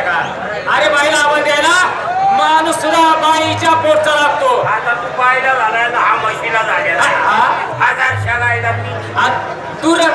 करायचं का अरे बाईला आवाज द्यायला. माणूस सुद्धा बाईच्या पोटचा लागतो. आता तू बाईला झालाय हा म्हशीला झालेला हा? हजार शाळा तू र-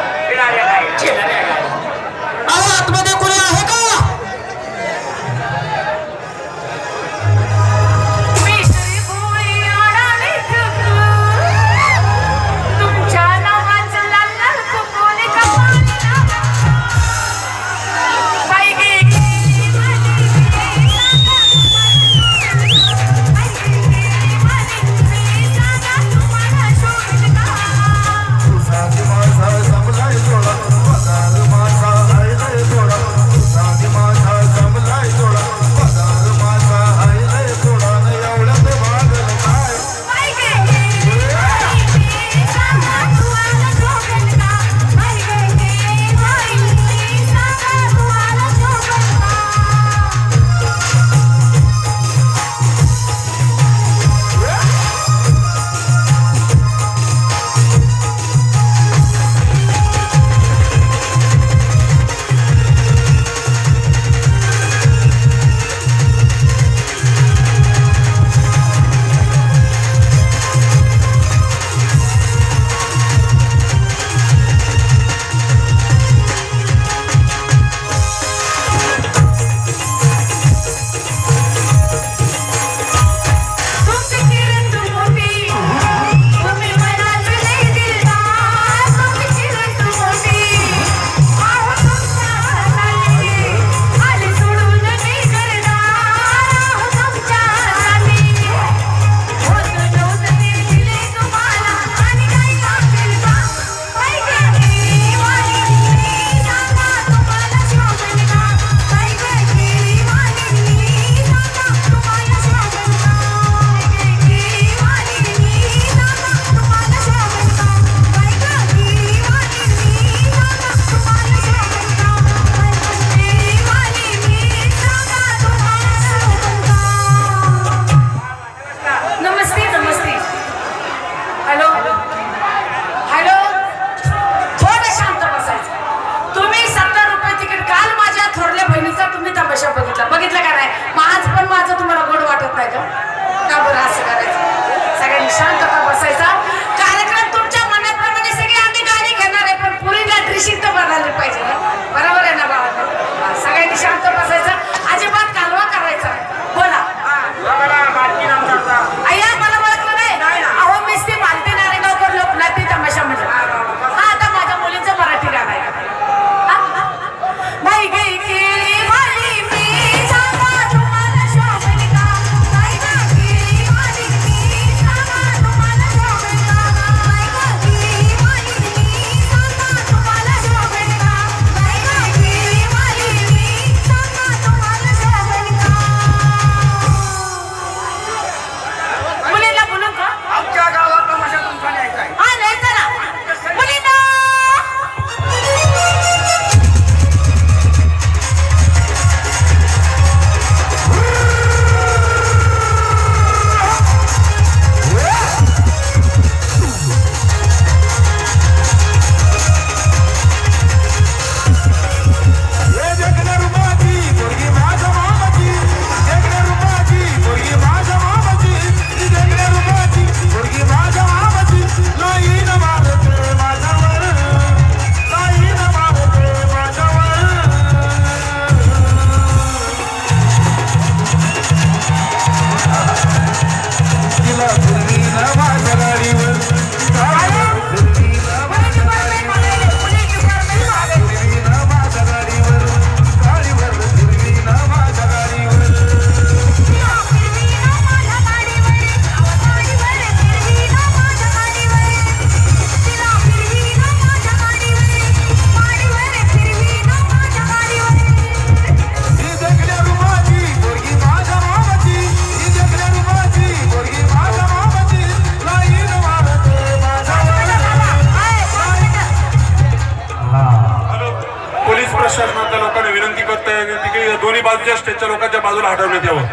शासनाच्या लोकांना विनंती करताय की दोन्ही बाजूच्या स्टेजच्या लोकांच्या बाजूला हटवण्यात यावं.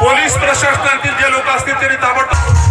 पोलीस प्रशासनातील जे लोक असतील त्यांनी ताबडतोब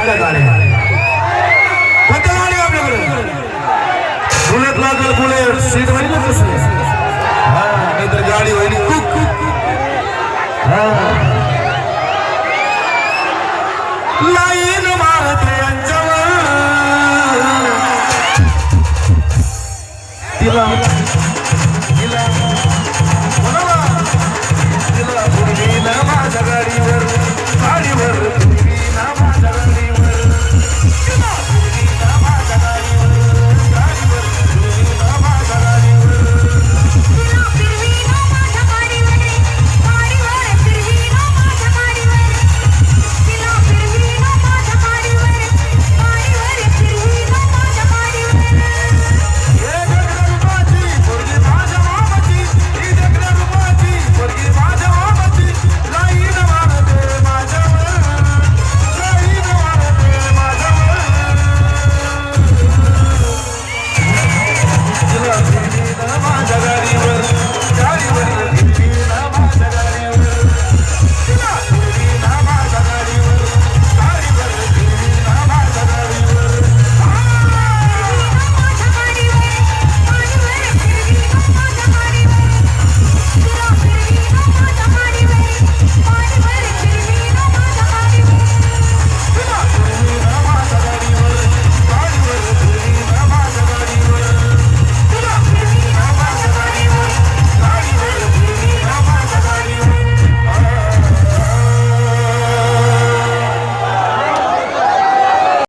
आहेत का गाड्या. कोणत्या गाड्या आपल्याकडे. बुलेट लागल बुलेट सीट वाली ना कसं हा नाहीतर गाडी वाहिली कुक हा. लाईन मारत यांच्यावर. तिला. गाडीवर गाडीवर.